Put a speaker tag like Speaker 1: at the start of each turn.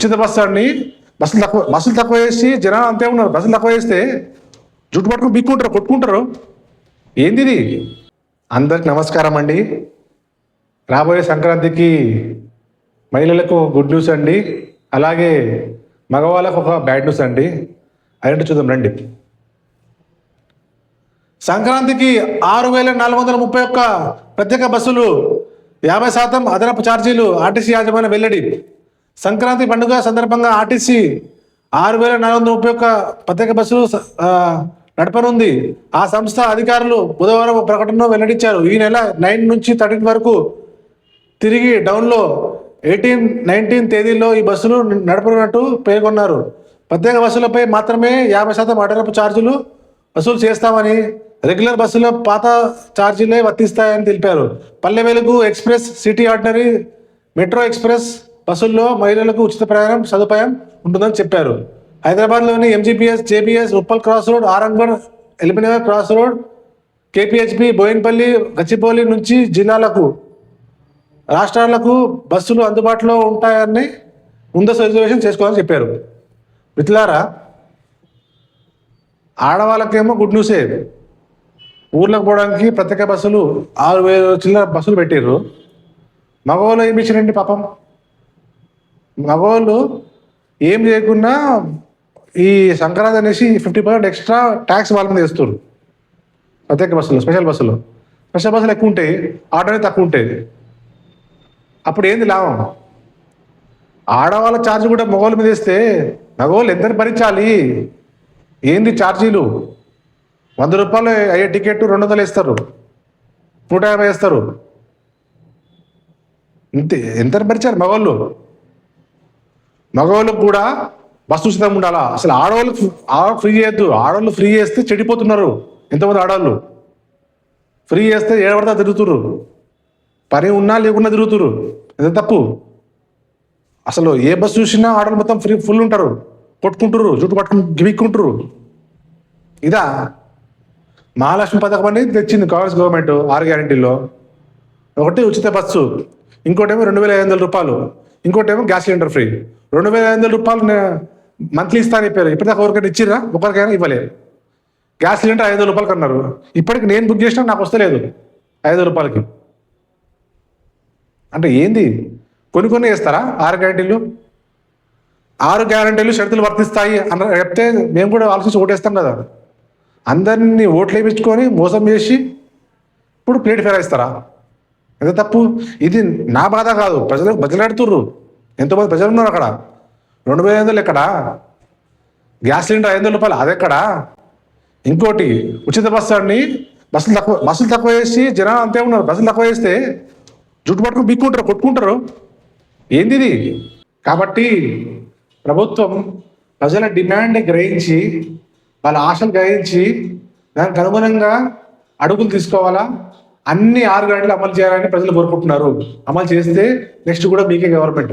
Speaker 1: ఉచిత బస్సు అండి బస్సులు తక్కువ బస్సులు తక్కువ వేసి జనాలు అంతే ఉన్నారు. బస్సులు తక్కువ వేస్తే జుట్టు పట్టుకుని బిక్కుంటారు కొట్టుకుంటారు. ఏంది ఇది? అందరికి నమస్కారం అండి. రాబోయే సంక్రాంతికి మహిళలకు గుడ్ న్యూస్ అండి. అలాగే మగవాళ్ళకు ఒక బ్యాడ్ న్యూస్ అండి. అదేంటో చూద్దాం రండి. సంక్రాంతికి ఆరు వేల నాలుగు వందల ముప్పై ఒక్క ప్రత్యేక బస్సులు యాభై శాతం అదనపు ఛార్జీలు ఆర్టీసీ యాజమాన్యం వెల్లడి. సంక్రాంతి పండుగ సందర్భంగా ఆర్టీసీ ఆరు వేల నాలుగు వందల ముప్పై ఒక్క ప్రత్యేక బస్సులు నడపనుంది. ఆ సంస్థ అధికారులు బుధవారం ప్రకటనలో వెల్లడించారు. ఈ నెల నైన్ నుంచి థర్టీన్ వరకు తిరిగి డౌన్లో ఎయిటీన్ నైన్టీన్ తేదీల్లో ఈ బస్సులు నడపనున్నట్టు పేర్కొన్నారు. ప్రత్యేక బస్సులపై మాత్రమే యాభై శాతం అదనపు ఛార్జీలు వసూలు చేస్తామని రెగ్యులర్ బస్సులో పాత ఛార్జీలే వర్తిస్తాయని తెలిపారు. Palle Velugu express city ordinary metro express బస్సుల్లో మహిళలకు ఉచిత ప్రయాణం సదుపాయం ఉంటుందని చెప్పారు. హైదరాబాద్లోని MGBS JBS Uppal cross road Aramghar ఎలిమినగర్ cross road KPHB Bowenpally Gachibowli నుంచి జిల్లాలకు రాష్ట్రాలకు బస్సులు అందుబాటులో ఉంటాయని ముందస్తు రిజర్వేషన్ చేసుకోవాలని చెప్పారు. మిత్రులారా ఆడవాళ్ళకేమో గుడ్ న్యూసే. ఊర్లకు పోవడానికి ప్రత్యేక బస్సులు ఆరు వేల చిల్లర బస్సులు పెట్టారు మగవాళ్ళు ఏమి ఇచ్చారండి పాపం? మగవాళ్ళు ఏం చేయకుండా ఈ సంక్రాంతి అనేసి ఫిఫ్టీ పర్సెంట్ ఎక్స్ట్రా ట్యాక్స్ వాళ్ళ మీద వేస్తారు. ప్రత్యేక బస్సులు స్పెషల్ బస్సులు. స్పెషల్ బస్సులు ఎక్కువ ఉంటాయి ఆటోనే తక్కువ ఉంటాయి. అప్పుడు ఏంది లాభం? ఆడవాళ్ళ ఛార్జ్ కూడా మగవాళ్ళ మీద వేస్తే మగవాళ్ళు ఎంతని భరించాలి? ఏంది ఛార్జీలు? వంద రూపాయలు అయ్యే టికెట్ రెండు వందలు వేస్తారు. నూట యాభై వేస్తారు. ఇంతే ఎంత భరించారు మగవాళ్ళు? మగవాళ్ళకు కూడా బస్సు ఉచితంగా ఉండాలా? అసలు ఆడవాళ్ళు ఆడవాళ్ళు ఫ్రీ చేయొద్దు. ఆడవాళ్ళు ఫ్రీ చేస్తే చెడిపోతున్నారు ఎంతమంది ఆడవాళ్ళు. ఫ్రీ చేస్తే ఏడబడతా తిరుగుతురు పని ఉన్నా లేకున్నా తిరుగుతురు ఎంత తప్పు. అసలు ఏ బస్సు చూసినా ఆడవాళ్ళు మొత్తం ఫ్రీ ఫుల్ ఉంటారు. కొట్టుకుంటారు జుట్టు పట్టుకుని గిమిక్కుంటారు ఇదా. మహాలక్ష్మి పథకం అనేది తెచ్చింది కాంగ్రెస్ గవర్నమెంట్ ఆరు గ్యారంటీలో ఒకటి ఉచిత బస్సు. ఇంకోటేమో రెండు వేల ఐదు వందల రూపాయలు. ఇంకోటేమో గ్యాస్ సిలిండర్ ఫ్రీ. రెండు వేల ఐదు వందల రూపాయలు మంత్లీ ఇస్తా అని చెప్పారు. ఇప్పటిదాకా ఎవరికైనా ఇచ్చిర్రా? ఒకరికైనా ఇవ్వలేదు. గ్యాస్ సిలిండర్ ఐదు వందల రూపాయలకి అన్నారు ఇప్పటికి నేను బుక్ చేసినా నాకు వస్తలేదు. ఐదు రూపాయలకి. అంటే ఏంది? కొన్ని కొన్ని వేస్తారా ఆరు గ్యారంటీలు? ఆరు గ్యారంటీలు షరతులు వర్తిస్తాయి అన్న చెప్తే మేము కూడా ఆలోచించి ఓటేస్తాం కదా. అందరినీ ఓట్లు వేయించుకొని మోసం చేసి ఇప్పుడు ప్లేట్ ఫేర్ ఇస్తారా ఎంత తప్పు? ఇది నా బాధ కాదు. ప్రజలు బదిలాడుతుర్రు ఎంతోమంది ప్రజలు ఉన్నారు అక్కడ. రెండు వేల ఐదు వందలు గ్యాస్ సిలిండర్ ఐదు వందల రూపాయలు అదెక్కడ ఇంకోటి ఉచిత బస్సు అండి బస్సులు తక్కువ బస్సులు తక్కువ వేసి జనాలు అంతే ఉన్నారు. బస్సులు తక్కువ వేస్తే జుట్టు పట్టుకుని బిక్కుంటారు కొట్టుకుంటారు. ఏంది ఇది? కాబట్టి ప్రభుత్వం ప్రజల డిమాండ్ గ్రహించి వాళ్ళ ఆశలు గ్రహించి దానికి అనుగుణంగా అడుగులు తీసుకోవాలా? అన్ని ఆరు గంటలు అమలు చేయాలని ప్రజలు కోరుకుంటున్నారు. అమలు చేస్తే నెక్స్ట్ కూడా మీకే గవర్నమెంట్